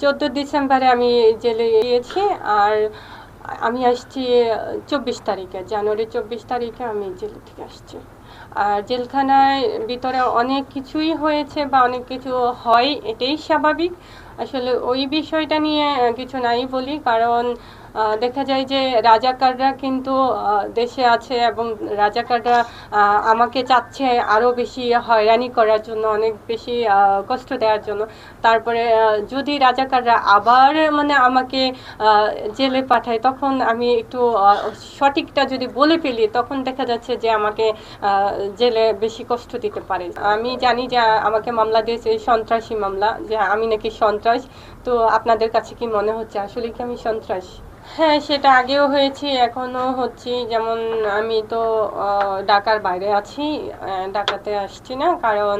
চোদ্দ ডিসেম্বরে আমি জেলে গিয়েছি আর আমি আসছি চব্বিশ তারিখে, জানুয়ারি চব্বিশ তারিখে আমি জেল থেকে আসছি। আর জেলখানায় ভিতরে অনেক কিছুই হয়েছে বা অনেক কিছু হয়, এটাই স্বাভাবিক। আসলে ওই বিষয়টা নিয়ে কিছু নাই বলি, কারণ দেখা যায় যে রাজাকাররা কিন্তু দেশে আছে এবং রাজাকাররা আমাকে চাচ্ছে আরও বেশি হয়রানি করার জন্য, অনেক বেশি কষ্ট দেওয়ার জন্য। তারপরে যদি রাজাকাররা আবার মানে আমাকে জেলে পাঠায়, তখন আমি একটু সঠিকটা যদি বলে ফেলি, তখন দেখা যাচ্ছে যে আমাকে জেলে বেশি কষ্ট দিতে পারে। আমি জানি যে আমাকে মামলা দিয়েছে সন্ত্রাসী মামলা, যে আমি নাকি সন্ত্রাস। তো আপনাদের কাছে কি মনে হচ্ছে? আসলে কি আমি সন্ত্রাস? হ্যাঁ সেটা আগেও হয়েছে এখনও হচ্ছে। যেমন আমি তো ঢাকার বাইরে আছি ঢাকাতে আসছি না, কারণ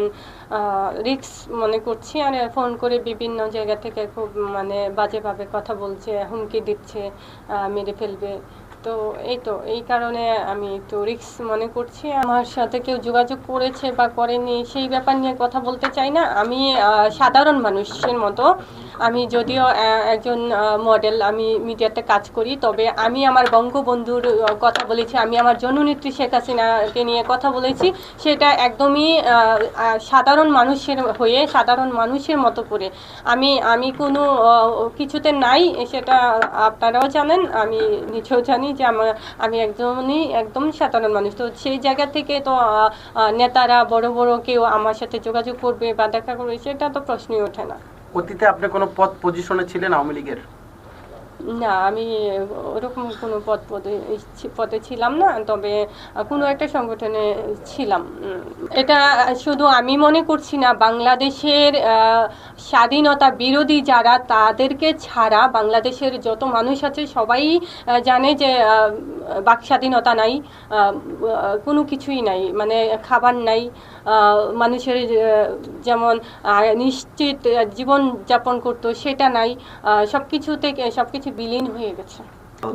রিক্স মনে করছি, আর ফোন করে বিভিন্ন জায়গা থেকে খুব মানে বাজেভাবে কথা বলছে, হুমকি দিচ্ছে মেরে ফেলবে। তো এই তো, এই কারণে আমি একটু রিক্স মনে করছি। আমার সাথে কেউ যোগাযোগ করেছে বা করেনি, সেই ব্যাপার নিয়ে কথা বলতে চাই না। আমি সাধারণ মানুষের মতো আমি যদিও একজন মডেল আমি মিডিয়াতে কাজ করি, তবে আমি আমার বঙ্গবন্ধুর কথা বলেছি, আমি আমার জননেত্রী শেখ হাসিনাকে নিয়ে কথা বলেছি, সেটা একদমই সাধারণ মানুষের হয়ে, সাধারণ মানুষের মতো করে। আমি আমি কোনো কিছুতে নাই, সেটা আপনারাও জানেন, আমি নিজেও জানি যে আমার, আমি একদমই, একদম সাধারণ মানুষ। তো সেই জায়গা থেকে তো নেতারা, বড় বড় কেউ আমার সাথে যোগাযোগ করবে বা দেখা করবে, সেটা তো প্রশ্নই ওঠে না। অতীতে আপনি কোনো পদ পজিশনে ছিলেন আওয়ামী লীগের? না, আমি ওরকম কোনো পদ পদে পদে ছিলাম না, তবে কোনো একটা সংগঠনে ছিলাম। এটা শুধু আমি মনে করছি না, বাংলাদেশের স্বাধীনতা বিরোধী যারা, তাদেরকে ছাড়া বাংলাদেশের যত মানুষ আছে, সবাই জানে যে বাক স্বাধীনতা নাই কোনো কিছুই নাই মানে খাবার নাই মানুষের যেমন নিশ্চিত জীবন যাপন করতো, সেটা নাই সব কিছু থেকে সব কিছু বিলীন হয়ে গেছে।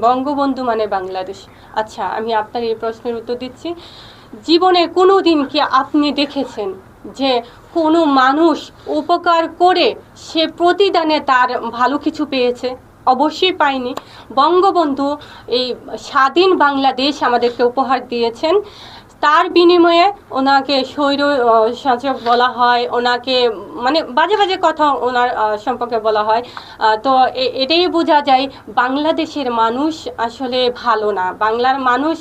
বঙ্গবন্ধু মানে বাংলাদেশ। আচ্ছা আমি আপনার এই প্রশ্নের উত্তর দিচ্ছি। জীবনে কোনো দিন কি আপনি দেখেছেন যে কোনো মানুষ উপকার করে সে প্রতিদানে তার ভালো কিছু পেয়েছে? অবশ্যই পাইনি। বঙ্গবন্ধু এই স্বাধীন বাংলাদেশ আমাদেরকে উপহার দিয়েছেন। তার বিনিময়ে ওনাকে আহ, শাসক বলা হয় ওনাকে মানে বাজে বাজে কথা ওনার সম্পর্কে বলা হয়। তো এটাই বোঝা যায় বাংলাদেশের মানুষ আসলে ভালো না। বাংলার মানুষ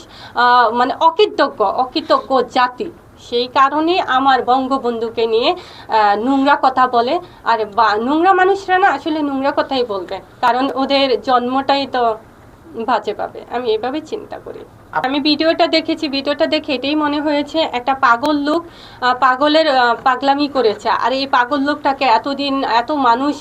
মানে অকৃতজ্ঞ অকৃতজ্ঞ জাতি। সেই কারণে আমার বঙ্গবন্ধুকে নিয়ে নোংরা কথা বলে। আর নোংরা মানুষরা না আসলে নোংরা কথাই বলবে। কারণ ওদের জন্মটাই তো বাজে পাবে। আমি এভাবে চিন্তা করি। আমি ভিডিওটা দেখেছি, ভিডিওটা দেখে এটাই মনে হয়েছে একটা পাগল লোক পাগলের পাগলামি করেছে। আর এই পাগল লোকটাকে এতদিন এত মানুষ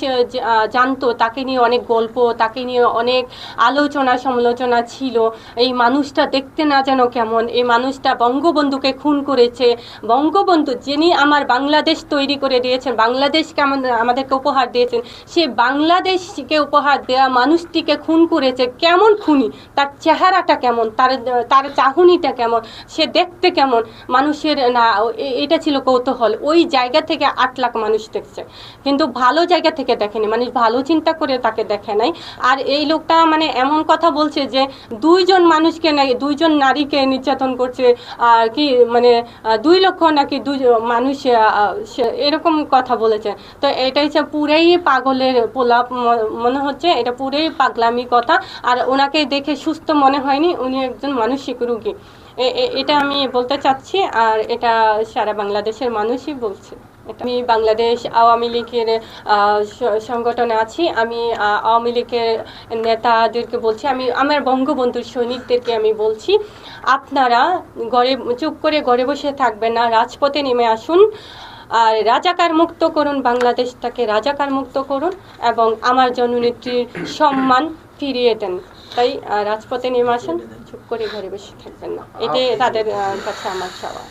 জানতো, তাকে নিয়ে অনেক গল্প, তাকে নিয়ে অনেক আলোচনা সমালোচনা ছিল। এই মানুষটা দেখতে না যেন কেমন, এই মানুষটা বঙ্গবন্ধুকে খুন করেছে। বঙ্গবন্ধু যিনি আমার বাংলাদেশ তৈরি করে দিয়েছেন বাংলাদেশকে আমাদের আমাদেরকে উপহার দিয়েছেন, সে বাংলাদেশকে উপহার দেওয়া মানুষটিকে খুন করেছে। কেমন খুনি? তার চেহারাটা কেমন? তার তার চাহনিটা কেমন? সে দেখতে কেমন? মানুষের, না এটা ছিল কৌতূহল। ওই জায়গা থেকে আট লাখ মানুষ দেখছে। কিন্তু ভালো জায়গা থেকে দেখেনি। মানুষ ভালো চিন্তা করে তাকে দেখে নাই। আর এই লোকটা মানে এমন কথা বলছে যে, দুইজন মানুষকে নাকি, দুইজন নারীকে নির্যাতন করছে। আর কি মানে দুই লক্ষ নাকি দুই মানুষ এরকম কথা বলেছে। তো এটা হচ্ছে পুরাই পাগলের পোলাপ মনে হচ্ছে। এটা পুরাই পাগলামি কথা। আর ওনাকে দেখে সুস্থ মনে হয়নি। উনি একজন মানসিক রুগী। এটা আমি বলতে চাচ্ছি, আর এটা সারা বাংলাদেশের মানুষই বলছে। আমি বাংলাদেশ আওয়ামী লীগের সংগঠনে আছি। আমি আওয়ামী লীগের নেতাদেরকে বলছি, আমি আমার বঙ্গবন্ধুর সৈনিকদেরকে আমি বলছি, আপনারা ঘরে, চুপ করে ঘরে বসে থাকবেন না, রাজপথে নেমে আসুন, আর রাজাকার মুক্ত করুন, বাংলাদেশটাকে রাজাকার মুক্ত করুন, এবং আমার জননেত্রীর সম্মান ফিরিয়ে দেন। তাই রাজপথে নেমে আসেন। চুপ করে ঘরে বসে থাকবেন না। এটাই তাদের কাছে আমার চাওয়া।